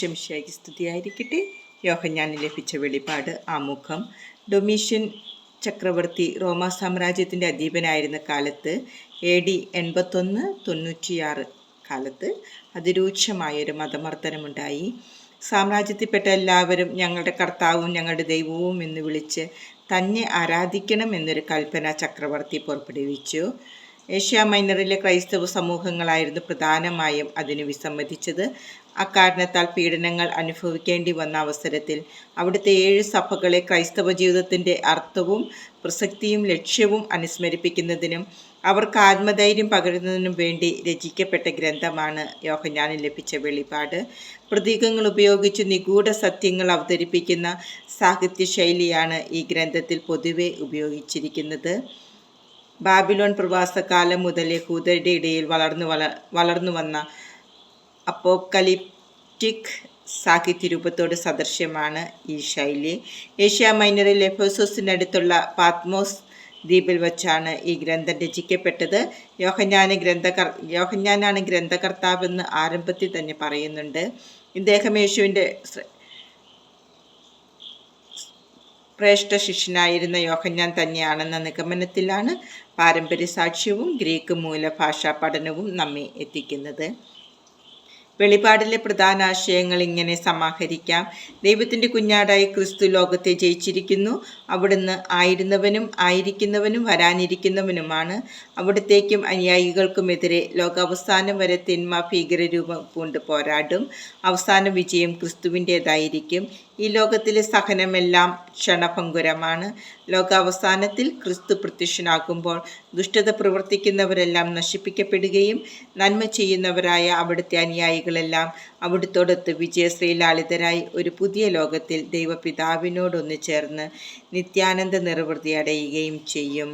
ഈശ്വംശായി സ്തുതിയായിരിക്കട്ടെ യോഹഞ്ഞാന് ലഭിച്ച വെളിപാട് ആമുഖം. ഡൊമീഷ്യൻ ചക്രവർത്തി റോമ സാമ്രാജ്യത്തിന്റെ അധീപനായിരുന്ന കാലത്ത് എ ഡി എൺപത്തൊന്ന് തൊണ്ണൂറ്റിയാറ് കാലത്ത് അതിരൂക്ഷമായൊരു മതമർദ്ദനമുണ്ടായി. സാമ്രാജ്യത്തിൽപ്പെട്ട എല്ലാവരും ഞങ്ങളുടെ കർത്താവും ഞങ്ങളുടെ ദൈവവും എന്ന് വിളിച്ച് തന്നെ ആരാധിക്കണം എന്നൊരു കൽപ്പന ചക്രവർത്തി പുറപ്പെടുവിച്ചു. ഏഷ്യ മൈനറിലെ ക്രൈസ്തവ സമൂഹങ്ങളായിരുന്നു പ്രധാനമായും അതിന് വിസമ്മതിച്ചത്. അക്കാരണത്താൽ പീഡനങ്ങൾ അനുഭവിക്കേണ്ടി വന്ന അവസരത്തിൽ അവിടുത്തെ ഏഴ് സഭകളെ ക്രൈസ്തവ ജീവിതത്തിന്റെ അർത്ഥവും പ്രസക്തിയും ലക്ഷ്യവും അനുസ്മരിപ്പിക്കുന്നതിനും അവർക്ക് ആത്മധൈര്യം പകരുന്നതിനും വേണ്ടി രചിക്കപ്പെട്ട ഗ്രന്ഥമാണ് യോഹഞ്ഞാനിൽ ലഭിച്ച വെളിപാട്. പ്രതീകങ്ങൾ ഉപയോഗിച്ച് നിഗൂഢ സത്യങ്ങൾ അവതരിപ്പിക്കുന്ന സാഹിത്യശൈലിയാണ് ഈ ഗ്രന്ഥത്തിൽ പൊതുവെ ഉപയോഗിച്ചിരിക്കുന്നത്. ബാബിലോൺ പ്രവാസകാലം മുതൽ യഹൂദരുടെ ഇടയിൽ വളർന്നു വള വളർന്നു വന്ന അപ്പോക്കലിപ്റ്റിക് സാഹിത്യ രൂപത്തോട് സദൃശ്യമാണ് ഈ ശൈലി. ഏഷ്യ മൈനറിൽ എഫോസോസിനടുത്തുള്ള പാത്മോസ് ദ്വീപിൽ വച്ചാണ് ഈ ഗ്രന്ഥം രചിക്കപ്പെട്ടത്. യോഹന്യാന ഗ്രന്ഥകർ യോഹന്യാനാണ് ഗ്രന്ഥകർത്താവെന്ന് ആരംഭത്തിൽ തന്നെ പറയുന്നുണ്ട്. ഇദ്ദേഹം യേശുവിന്റെ ശ്രേഷ്ഠ ശിഷ്യനായിരുന്ന യോഹഞ്ഞാൻ തന്നെയാണെന്ന നിഗമനത്തിലാണ് പാരമ്പര്യ സാക്ഷ്യവും ഗ്രീക്ക് മൂലഭാഷാ പഠനവും നമ്മെ എത്തിക്കുന്നത്. വെളിപാടിലെ പ്രധാന ആശയങ്ങൾ ഇങ്ങനെ സമാഹരിക്കാം. ദൈവത്തിന്റെ കുഞ്ഞാടായി ക്രിസ്തു ലോകത്തെ ജയിച്ചിരിക്കുന്നു. അവിടുന്ന് ആയിരുന്നവനും ആയിരിക്കുന്നവനും വരാനിരിക്കുന്നവനുമാണ്. അവിടത്തേക്കും അനുയായികൾക്കുമെതിരെ ലോകാവസാനം വരെ തിന്മ ഭീകരരൂപം കൊണ്ട് പോരാടും. അവസാന വിജയം ക്രിസ്തുവിന്റേതായിരിക്കും. ഈ ലോകത്തിലെ സഹനമെല്ലാം ക്ഷണഭങ്കുരമാണ്. ലോകാവസാനത്തിൽ ക്രിസ്തു പ്രത്യക്ഷനാകുമ്പോൾ ദുഷ്ടത പ്രവർത്തിക്കുന്നവരെല്ലാം നശിപ്പിക്കപ്പെടുകയും നന്മ ചെയ്യുന്നവരായ അവിടുത്തെ അനുയായികളെല്ലാം അവിടുത്തോടൊത്ത് വിജയശ്രീലാളിതരായി ഒരു പുതിയ ലോകത്തിൽ ദൈവപിതാവിനോടൊന്നു ചേർന്ന് നിത്യാനന്ദ നിർവൃതി അടയുകയും ചെയ്യും.